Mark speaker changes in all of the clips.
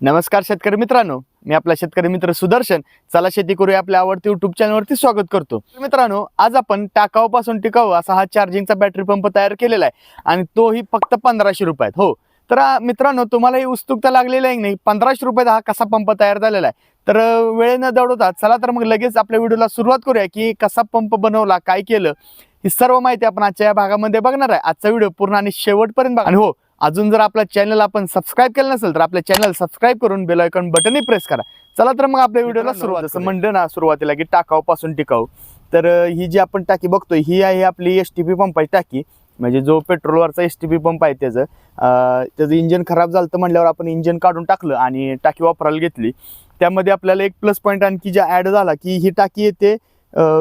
Speaker 1: नमस्कार शेतकरी मित्रांनो. मी आपला शेतकरी मित्र सुदर्शन. चला शेती करूया आपल्या आवडती युट्यूब चॅनलवरती स्वागत करतो. मित्रांनो आज आपण टाकाऊपासून टिकाऊ असा हा चार्जिंगचा बॅटरी पंप तयार केलेला आहे आणि तोही फक्त पंधराशे रुपयात. हो तर मित्रांनो तुम्हाला ही उत्सुकता लागलेली आहे नाही? पंधराशे रुपयात हा कसा पंप तयार झालेला आहे? तर वेळ न दडवता चला तर मग लगेच आपल्या व्हिडिओला सुरुवात करूया की कसा पंप बनवला काय केलं ही सर्व माहिती आपण आजच्या या भागामध्ये बघणार आहे. आजचा व्हिडिओ पूर्ण आणि शेवटपर्यंत बघा. आणि हो अजून जर आपल्या चॅनल आपण सबस्क्राईब केलं नसेल तर आपल्या चॅनल सबस्क्राईब करून बेल आयकॉन बटनही प्रेस करा. चला तर मग आपल्या व्हिडिओला सुरुवात
Speaker 2: जसं
Speaker 1: म्हणलं ना सुरुवातीला की टाकाऊ पासून टिकाऊ. तर ही जी आपण टाकी बघतोय ही आहे आपली एस टी पी पंपाची टाकी. म्हणजे जो पेट्रोलवरचा एस टी पी पंप आहे त्याचं त्याचं इंजन खराब झालं तर म्हणल्यावर आपण इंजन काढून टाकलं आणि टाकी वापरायला घेतली. त्यामध्ये आपल्याला एक प्लस पॉईंट आणखी जे ॲड झाला की ही टाकी येते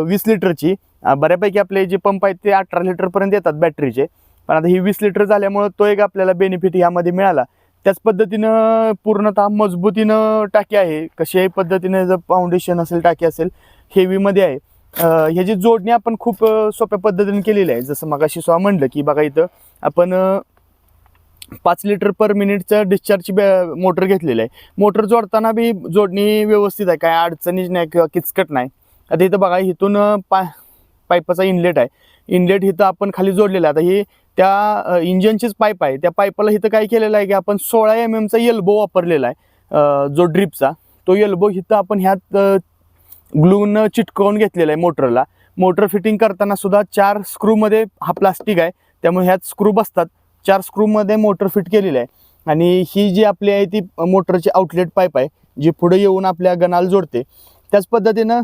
Speaker 1: वीस लिटरची बऱ्यापैकी आपले जे पंप आहेत ते अठरा लिटरपर्यंत येतात बॅटरीचे पण आता ही वीस लिटर झाल्यामुळं तो एक आपल्याला बेनिफिट ह्यामध्ये मिळाला. त्याच पद्धतीनं पूर्णतः मजबूतीनं टाकी आहे. कशाही पद्धतीने जर फाउंडेशन असेल टाकी असेल हेवीमध्ये आहे. ह्याची जोडणी आपण खूप सोप्या पद्धतीने केलेली आहे. जसं मगाशी स्वा म्हणलं की बघा इथं आपण पाच लिटर पर मिनिटचं डिस्चार्जची मोटर घेतलेली आहे. मोटर जोडताना बी जोडणी व्यवस्थित आहे. काय अडचणीच नाही किंवा किचकट नाही. आता इथं बघा इथून पा पाईपाचा इनलेट आहे. इनलेट इथं आपण खाली जोडलेला आहे. आता ही त्या अ, इंजिनचीच पाईप आहे. त्या पाईपाला इथं काय केलेलं आहे की आपण सोळा एम एमचा एल्बो वापरलेला आहे. जो ड्रिपचा तो एल्बो इथं आपण ह्यात ग्लून चिटकवून घेतलेला आहे मोटरला. मोटर फिटिंग करताना सुद्धा चार स्क्रूमध्ये हा प्लास्टिक आहे. त्यामुळे ह्यात स्क्रू बसतात. चार स्क्रूमध्ये मोटर फिट केलेली आहे. आणि ही जी आपली आहे ती मोटरची आउटलेट पाईप आहे जी पुढे येऊन आपल्या गणाला जोडते. त्याच पद्धतीनं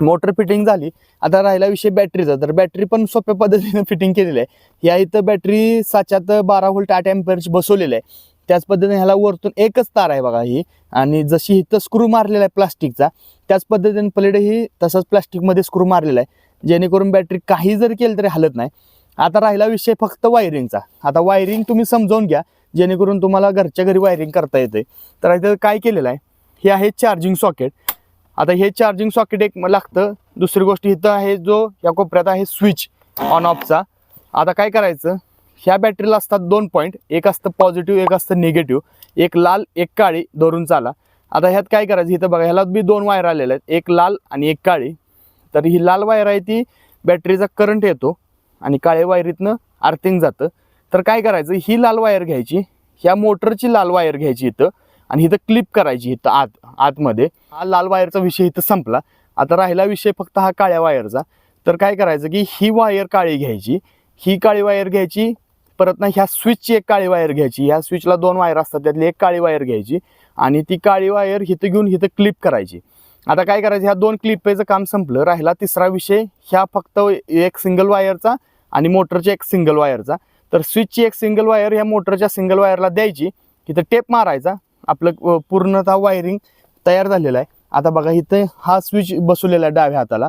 Speaker 1: मोटर फिटिंग झाली आता राहिला विषय बॅटरीचा तर बॅटरी पण सोप्या पद्धतीने फिटिंग केलेली आहे. या इथं बॅटरी साच्यात बारा व्होल्ट आठ अँपेअरची बसवलेली आहे. त्याच पद्धतीने ह्याला वरतून एकच तार आहे बघा ही. आणि जशी इथं स्क्रू मारलेला आहे प्लास्टिकचा त्याच पद्धतीने पलीकडे ही तसंच प्लास्टिकमध्ये स्क्रू मारलेला आहे. जेणेकरून बॅटरी काही जर केलं तरी हलत नाही. आता राहिला विषय फक्त वायरिंगचा आता वायरिंग तुम्ही समजावून घ्या. जेणेकरून तुम्हाला घरच्या घरी वायरिंग करता येते तर इथं काय केलेलं आहे? हे आहे चार्जिंग सॉकेट आता हे चार्जिंग सॉकेट एक लागतं. दुसरी गोष्ट इथं आहे जो या कोपऱ्यात आहे स्विच ऑन ऑफचा आता काय करायचं? ह्या बॅटरीला असतात दोन पॉईंट एक असतं पॉझिटिव्ह एक असतं निगेटिव्ह एक लाल एक काळी धरून चाला. आता ह्यात काय करायचं? इथं बघा ह्याला बी दोन वायर आलेल्या आहेत. एक लाल आणि एक काळी. तर ही लाल वायर आहे ती बॅटरीचा करंट येतो आणि काळ्या वायरीतनं आर्थिंग जातं. तर काय करायचं? ही लाल वायर घ्यायची. ह्या मोटरची लाल वायर घ्यायची इथं. आणि इथं क्लिप करायची इथं आत आतमध्ये. हा लाल वायरचा विषय इथं संपला. आता राहिला विषय फक्त हा काळ्या वायरचा तर काय करायचं की ही वायर काळी घ्यायची. ही काळी वायर घ्यायची परत ना ह्या स्विचची एक काळी वायर घ्यायची. ह्या स्विचला दोन वायर असतात त्यातली एक काळी वायर घ्यायची आणि ती काळी वायर इथं घेऊन इथं क्लिप करायची. आता काय करायचं ह्या दोन क्लिपेचं काम संपलं. राहिला तिसरा विषय ह्या फक्त एक सिंगल वायरचा आणि मोटरच्या एक सिंगल वायरचा तर स्विचची एक सिंगल वायर ह्या मोटरच्या सिंगल वायरला द्यायची. इथं टेप मारायचा. आपलं पूर्णतः वायरिंग तयार झालेलं आहे. आता बघा इथं हा स्विच बसवलेला आहे डाव्या हाताला.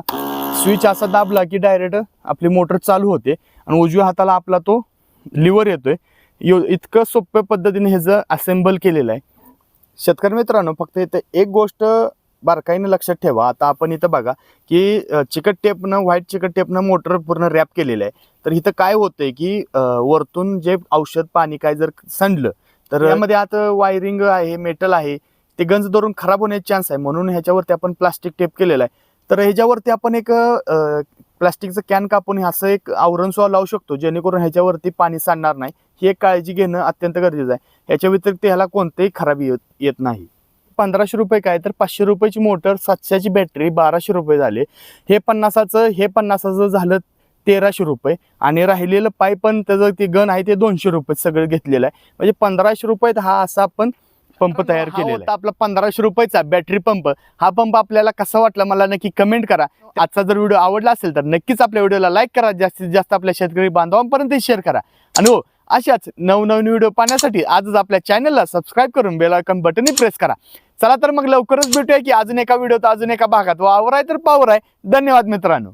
Speaker 1: स्विच असा दाबला की डायरेक्ट आपली मोटर चालू होते आणि उजव्या हाताला आपला तो लिव्हर येतोय. यो इतकं सोप्या पद्धतीने ह्याचं असेंबल केलेलं आहे. शेतकरी मित्रांनो फक्त इथं एक गोष्ट बारकाईने लक्षात ठेवा. आता आपण इथं बघा की चिकट टेपनं व्हाईट चिकट टेपनं मोटर पूर्ण रॅप केलेलं आहे. तर इथं काय होतंय की वरतून जे औषध पाणी काय जर सांडलं तर यामध्ये आता वायरिंग आहे मेटल आहे ते गंज धरून खराब होण्याचे चान्स आहे. म्हणून ह्याच्यावरती आपण प्लास्टिक टेप केलेलं आहे. तर ह्याच्यावरती आपण एक प्लास्टिकचं कॅन कापून असं एक आवरण सुद्धा लावू शकतो जेणेकरून ह्याच्यावरती पाणी सांडणार नाही. ही एक काळजी घेणं अत्यंत गरजेचं आहे. याच्या व्यतिरिक्त ह्याला कोणतेही खराबी येत येत नाही. पंधराशे रुपये काय? तर पाचशे रुपयाची मोटर सातशेची बॅटरी बाराशे रुपये झाले. हे पन्नासाचं हे पन्नासाचं झालं तेराशे रुपये. आणि राहिलेलं पाय पण त्याचं ते गन आहे ते दोनशे रुपये सगळं घेतलेलं आहे. म्हणजे पंधराशे रुपयात हा असा आपण पंप तयार केलेला आहे. आपला पंधराशे रुपयाचा बॅटरी पंप हा पंप आपल्याला कसा वाटला मला नक्की कमेंट करा. आजचा जर व्हिडिओ आवडला असेल तर नक्कीच आपल्या व्हिडिओला लाईक करा. जास्तीत जास्त आपल्या शेतकरी बांधवांपर्यंत शेअर करा. आणि हो अशाच नवनवीन व्हिडिओ पाहण्यासाठी आजच आपल्या चॅनलला सबस्क्राईब करून बेल आयकॉन बटनही प्रेस करा. चला तर मग लवकरच भेटूया की अजून एका व्हिडिओत अजून एका भागात. वावर आहे तर पावर आहे. धन्यवाद मित्रांनो.